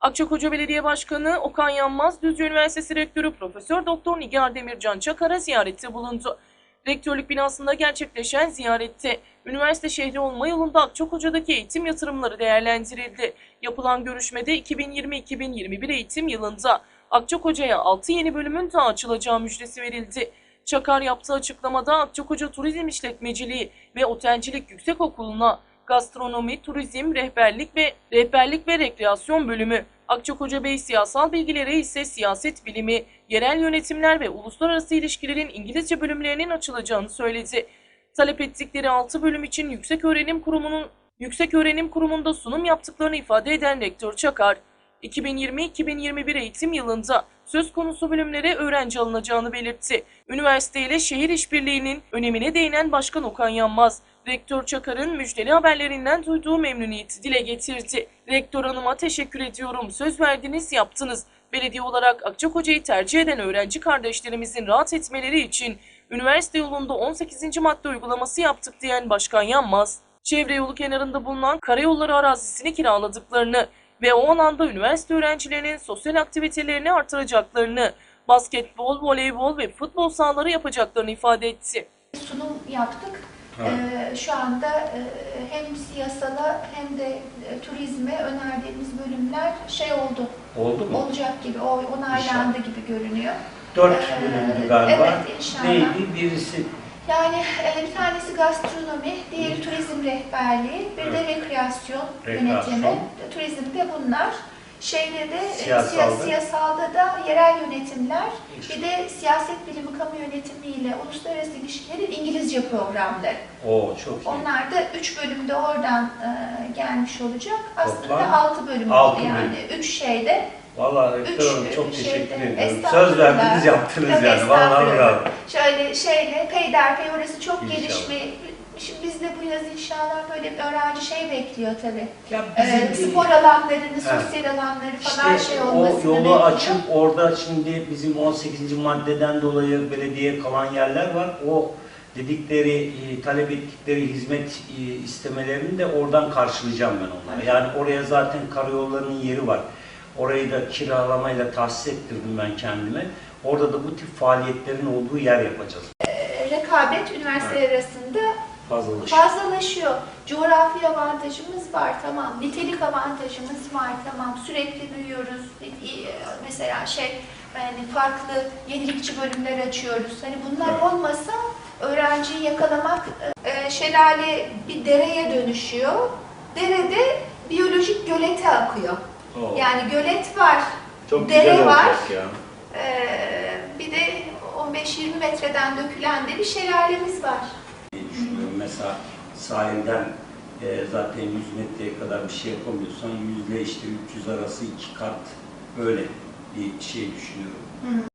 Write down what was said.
Akçakoca Belediye Başkanı Okan Yanmaz, Düzce Üniversitesi Rektörü Profesör Doktor Nigar Demircan Çakar'a ziyarette bulundu. Rektörlük binasında gerçekleşen ziyarette üniversite şehri olma yolunda Akçakoca'daki eğitim yatırımları değerlendirildi. Yapılan görüşmede 2020-2021 eğitim yılında Akçakoca'ya 6 yeni bölümün daha açılacağı müjdesi verildi. Çakar yaptığı açıklamada Akçakoca Turizm İşletmeciliği ve Otelcilik Yüksekokulu'na gastronomi, turizm, rehberlik ve rehberlik ve rekreasyon bölümü, Akçakoca Bey Siyasal Bilgileri ise siyaset bilimi, yerel yönetimler ve uluslararası ilişkilerin İngilizce bölümlerinin açılacağını söyledi. Talep ettikleri 6 bölüm için Yüksek Öğrenim Kurumu'nun Yüksek Öğrenim Kurumu'nda sunum yaptıklarını ifade eden Rektör Çakar, 2020-2021 eğitim yılında söz konusu bölümlere öğrenci alınacağını belirtti. Üniversite ile şehir işbirliğinin önemine değinen Başkan Okan Yanmaz, Rektör Çakar'ın müjdeli haberlerinden duyduğu memnuniyeti dile getirdi. Rektör Hanım'a teşekkür ediyorum. Söz verdiniz, yaptınız. Belediye olarak Akçakoca'yı tercih eden öğrenci kardeşlerimizin rahat etmeleri için üniversite yolunda 18. madde uygulaması yaptık diyen Başkan Yanmaz, çevre yolu kenarında bulunan karayolları arazisini kiraladıklarını ve o alanda üniversite öğrencilerinin sosyal aktivitelerini artıracaklarını, basketbol, voleybol ve futbol sahaları yapacaklarını ifade etti. sunum yaptık. Evet. Şu anda e, hem siyasala hem de e, turizme önerdiğimiz bölümler şey oldu, Oldu mu? olacak gibi, o onaylandı gibi görünüyor. Dört Ee, bölümdü galiba. evet, inşallah. Neydi? Birisi Yani e, bir tanesi gastronomi, diğeri turizm rehberliği, bir de rekreasyon, Rekreasyon. yönetimi. Turizmde bunlar. Şeyde de Siyasalda. siya- siyasalda da yerel yönetimler, bir de siyaset bilimi, kamu yönetimi ile uluslararası ilişkilerin İngilizce programları. o çok iyi. Onlar da üç bölümde oradan e, gelmiş olacak. Aslında Toplam altı bölüm altı oldu yani. Üç şeyde. Vallahi Üç Rektör Hanım çok şeyde, teşekkür ediyorum. estağfurullah. Söz verdiniz yaptınız Tabii, yani. Vallahi estağfurullah. bravo. Şöyle şeyle peyderpey orası çok İnşallah. gelişme. Şimdi biz de bu yaz inşallah böyle bir öğrenci şey bekliyor tabii. Ya Ee, bizim spor alanlarını, sosyal alanları falan işte şey o olmasını yolu bekliyor. açıp orada şimdi bizim 18. maddeden dolayı belediye kalan yerler var. O dedikleri, e, talep ettikleri hizmet e, istemelerini de oradan karşılayacağım ben onlara. Yani oraya zaten karayollarının yeri var. Orayı da kiralamayla tahsis ettirdim ben kendime. Orada da bu tip faaliyetlerin olduğu yer yapacağız. Ee, rekabet üniversiteler arasında Fazlalaşıyor. fazlalaşıyor. Coğrafi avantajımız var tamam. Nitelik avantajımız var tamam. Sürekli duyuyoruz. Mesela şey yani farklı yenilikçi bölümler açıyoruz. Hani bunlar Evet. olmasa öğrenciyi yakalamak e, şelale bir dereye dönüşüyor. Derede biyolojik gölete akıyor. Oo, Yani gölet var. çok dere var. ya. Ee, bir de 15-20 metreden dökülen de bir şelalemiz var. Mesela sahilden e, zaten 100 metreye kadar bir şey yapamıyorsan 100 ile işte 300 arası iki kat böyle bir şey düşünüyorum.